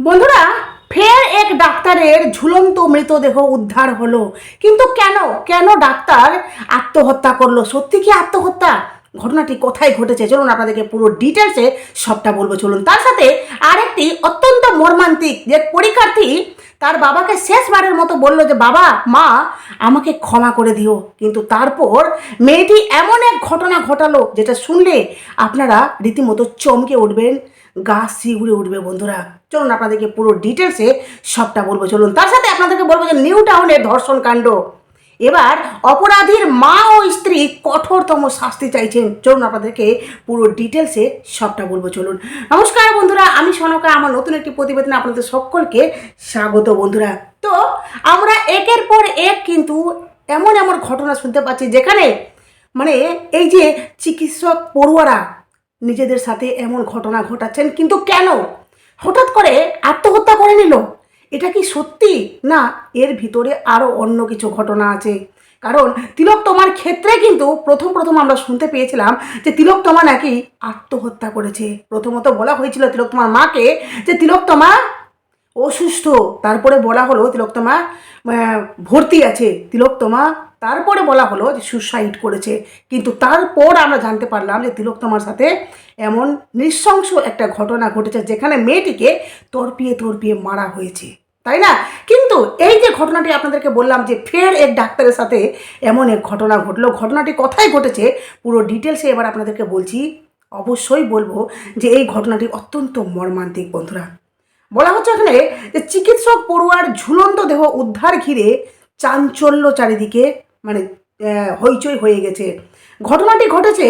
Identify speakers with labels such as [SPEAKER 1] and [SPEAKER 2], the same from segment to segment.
[SPEAKER 1] বন্ধুরা, ফের এক ডাক্তারের ঝুলন্ত মৃতদেহ উদ্ধার হলো। কিন্তু কেন? কেন ডাক্তার আত্মহত্যা করল? সত্যি কি আত্মহত্যা? ঘটনাটি কোথায় ঘটেছে? চলুন আপনাদেরকে পুরো ডিটেলসে সবটা বলব। চলুন, তার সাথে আরেকটি অত্যন্ত মর্মান্তিক যে পরীক্ষার্থী তার বাবাকে শেষবারের মতো বলল যে, বাবা, মা, আমাকে ক্ষমা করে দিও। কিন্তু তারপর মেয়েটি এমন এক ঘটনা ঘটালো, যেটা শুনলে আপনারা রীতিমতো চমকে উঠবেন। গা শিউড়ে উঠবে বন্ধুরা। চলুন আপনাদেরকে পুরো ডিটেলসে সবটা বলব। চলুন, তার সাথে আপনাদেরকে বলব যে নিউ টাউনের ধর্ষণ কাণ্ড। এবার অপরাধীর মা ও স্ত্রী কঠোরতম শাস্তি চাইছেন। চলুন আপনাদেরকে পুরো ডিটেলসে সবটা বলব। চলুন, নমস্কার বন্ধুরা, আমি সনকা, আমার নতুন একটি প্রতিবেদনে আপনাদের সকলকে স্বাগত বন্ধুরা। তো, আমরা একের পর এক কিন্তু এমন এমন ঘটনা শুনতে পাচ্ছি যেখানে মানে এই যে চিকিৎসক পড়ুয়ারা নিজেদের সাথে এমন ঘটনা ঘটাচ্ছেন কিন্তু কেন? হঠাৎ করে আত্মহত্যা করে নিল। এটা কি সত্যি? না এর ভিতরে আরও অন্য কিছু ঘটনা আছে। কারণ তিলক তোমার ক্ষেত্রে কিন্তু প্রথম প্রথম আমরা শুনতে পেয়েছিলাম যে তিলক তোমা নাকি আত্মহত্যা করেছে। প্রথমত বলা হয়েছিল তিলক তোমার মাকে যে তিলক তোমা অসুস্থ। তারপরে বলা হলো তিলোত্তমা আহ, ভর্তি আছে। তিলোত্তমা তারপরে বলা হলো যে সুসাইড করেছে। কিন্তু তারপর আমরা জানতে পারলাম যে তিলোত্তমার সাথে এমন নৃশংস একটা ঘটনা ঘটেছে, যেখানে মেয়েটিকে তর্পিয়ে তর্পিয়ে মারা হয়েছে। তাই না? কিন্তু এই যে ঘটনাটি আপনাদেরকে বললাম যে ফের এক ডাক্তারের সাথে এমন এক ঘটনা ঘটলো, ঘটনাটি কোথায় ঘটেছে পুরো ডিটেলসে এবার আপনাদেরকে বলছি। অবশ্যই বলব যে এই ঘটনাটি অত্যন্ত মর্মান্তিক বন্ধুরা। বলা হচ্ছে এখানে যে চিকিৎসক পড়ুয়ার ঝুলন্ত দেহ উদ্ধার ঘিরে চাঞ্চল্য চারিদিকে মানে হইচই হয়ে গেছে। ঘটনাটি ঘটেছে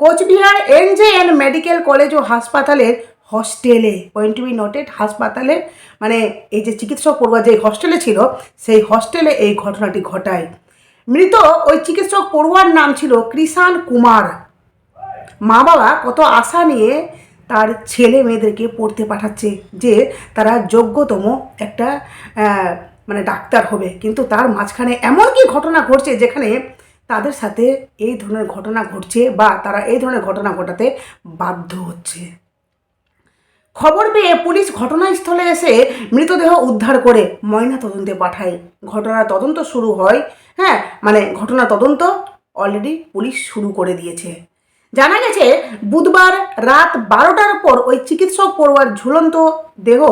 [SPEAKER 1] Cooch Behar N J N medical college ও হাসপাতালের হস্টেলে। পয়েন্ট টু বি নোটেড হাসপাতালে মানে এই যে চিকিৎসক পড়ুয়া যে হস্টেলে ছিল, সেই হস্টেলে এই ঘটনাটি ঘটায়। মৃত ওই চিকিৎসক পড়ুয়ার নাম ছিল কৃষাণ কুমার। মা বাবা কত আশা নিয়ে তার ছেলে মেয়েদেরকে পড়তে পাঠাচ্ছে যে তারা যোগ্যতম একটা মানে ডাক্তার হবে। কিন্তু তার মাঝখানে এমন কি ঘটনা ঘটছে যেখানে তাদের সাথে এই ধরনের ঘটনা ঘটছে বা তারা এই ধরনের ঘটনা ঘটাতে বাধ্য হচ্ছে। খবর পেয়ে পুলিশ ঘটনাস্থলে এসে মৃতদেহ উদ্ধার করে ময়না তদন্তে পাঠায়। ঘটনার তদন্ত শুরু হয় হ্যাঁ মানে ঘটনা তদন্ত অলরেডি পুলিশ শুরু করে দিয়েছে। জানা গেছে, বুধবার রাত বারোটার পর ওই চিকিৎসক পড়ুয়ার ঝুলন্ত দেহ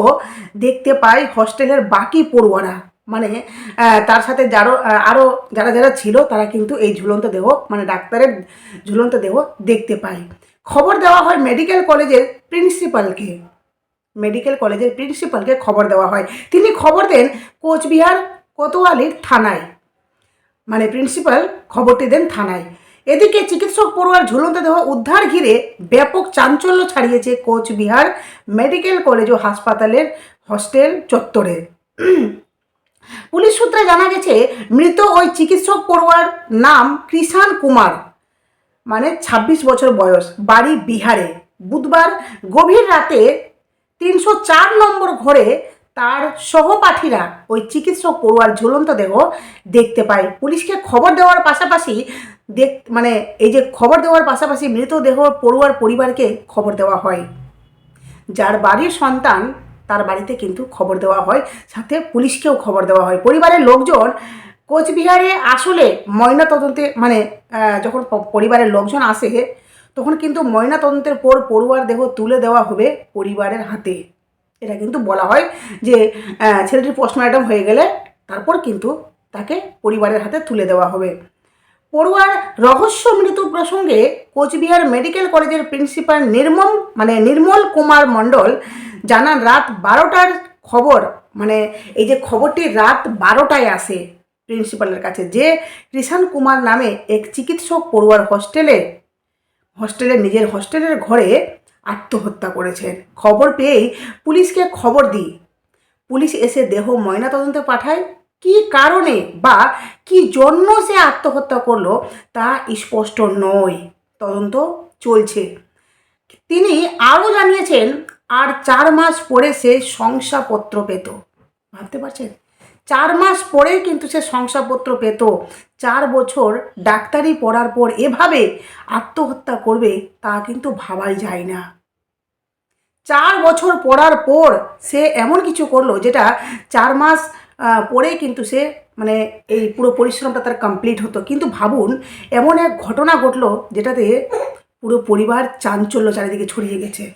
[SPEAKER 1] দেখতে পায় হস্টেলের বাকি পড়ুয়ারা। মানে তার সাথে যারও আরও যারা যারা ছিল, তারা কিন্তু এই ঝুলন্ত দেহ মানে ডাক্তারের ঝুলন্ত দেহ দেখতে পায়। খবর দেওয়া হয় মেডিকেল কলেজের প্রিন্সিপালকে। মেডিকেল কলেজের প্রিন্সিপালকে খবর দেওয়া হয়। তিনি খবর দেন কোচবিহার কোতোয়ালির থানায়। মানে প্রিন্সিপাল খবরটি দেন থানায়। এদিকে চিকিৎসক পড়ুয়ার ঝুলন্ত দেহ উদ্ধার ঘিরে ব্যাপক চাঞ্চল্য ছাড়িয়েছে কোচবিহার মেডিকেল কলেজ ও হাসপাতালের হস্টেল চত্বরে। পুলিশ সূত্রে জানা গেছে, মৃত ওই চিকিৎসক পড়ুয়ার নাম কৃষাণ কুমার মানে ২৬ বছর বয়স, বাড়ি বিহারে। বুধবার গভীর রাতে তিনশো চার নম্বর ঘরে তার সহপাঠীরা ওই চিকিৎসক পড়ুয়ার ঝুলন্ত দেহ দেখতে পায়। পুলিশকে খবর দেওয়ার পাশাপাশি দেখ মানে এই যে খবর দেওয়ার পাশাপাশি মৃতদেহ পড়ুয়ার পরিবারকে খবর দেওয়া হয়। যার বাড়ির সন্তান তার বাড়িতে কিন্তু খবর দেওয়া হয়, সাথে পুলিশকেও খবর দেওয়া হয়। পরিবারের লোকজন কোচবিহারে আসলে ময়না তদন্তে মানে যখন পরিবারের লোকজন আসে, তখন কিন্তু ময়না তদন্তের পর পড়ুয়ার দেহ তুলে দেওয়া হবে পরিবারের হাতে। এটা কিন্তু বলা হয় যে ছেলেটির পোস্টমর্টম হয়ে গেলে তারপর কিন্তু তাকে পরিবারের হাতে তুলে দেওয়া হবে। পড়ুয়ার রহস্য মৃত্যু প্রসঙ্গে কোচবিহার মেডিকেল কলেজের প্রিন্সিপাল নির্মল মানে নির্মল কুমার মণ্ডল জানান রাত বারোটার খবর। মানে এই যে খবরটি রাত বারোটায় আসে প্রিন্সিপালের কাছে। যে কৃষাণ কুমার নামে এক চিকিৎসক পড়ুয়ার হোস্টেলে হোস্টেলে নিজের হস্টেলের ঘরে আত্মহত্যা করেছেন খবর পেয়েই পুলিশকে খবর দিই। পুলিশ এসে দেহ ময়নাতদন্তে পাঠায়। কি কারণে বা কি জন্য সে আত্মহত্যা করল তা স্পষ্ট নয়। তদন্ত চলছে। তিনি আরও জানিয়েছেন, আর চার মাস পরে সে শংসাপত্র পেত। ভাবতে পারছেন? চার মাস পরেই কিন্তু সে শংসাপত্র পেত। চার বছর ডাক্তারি পড়ার পর এভাবে আত্মহত্যা করবে তা কিন্তু ভাবাই যায় না। চার বছর পড়ার পর সে এমন কিছু করল যেটা চার মাস পরেই কিন্তু সে মানে এই পুরো পরিশ্রমটা তার কমপ্লিট হতো। কিন্তু ভাবুন, এমন এক ঘটনা ঘটলো যেটাতে পুরো পরিবার চাঞ্চল্য চারিদিকে ছড়িয়ে গেছে।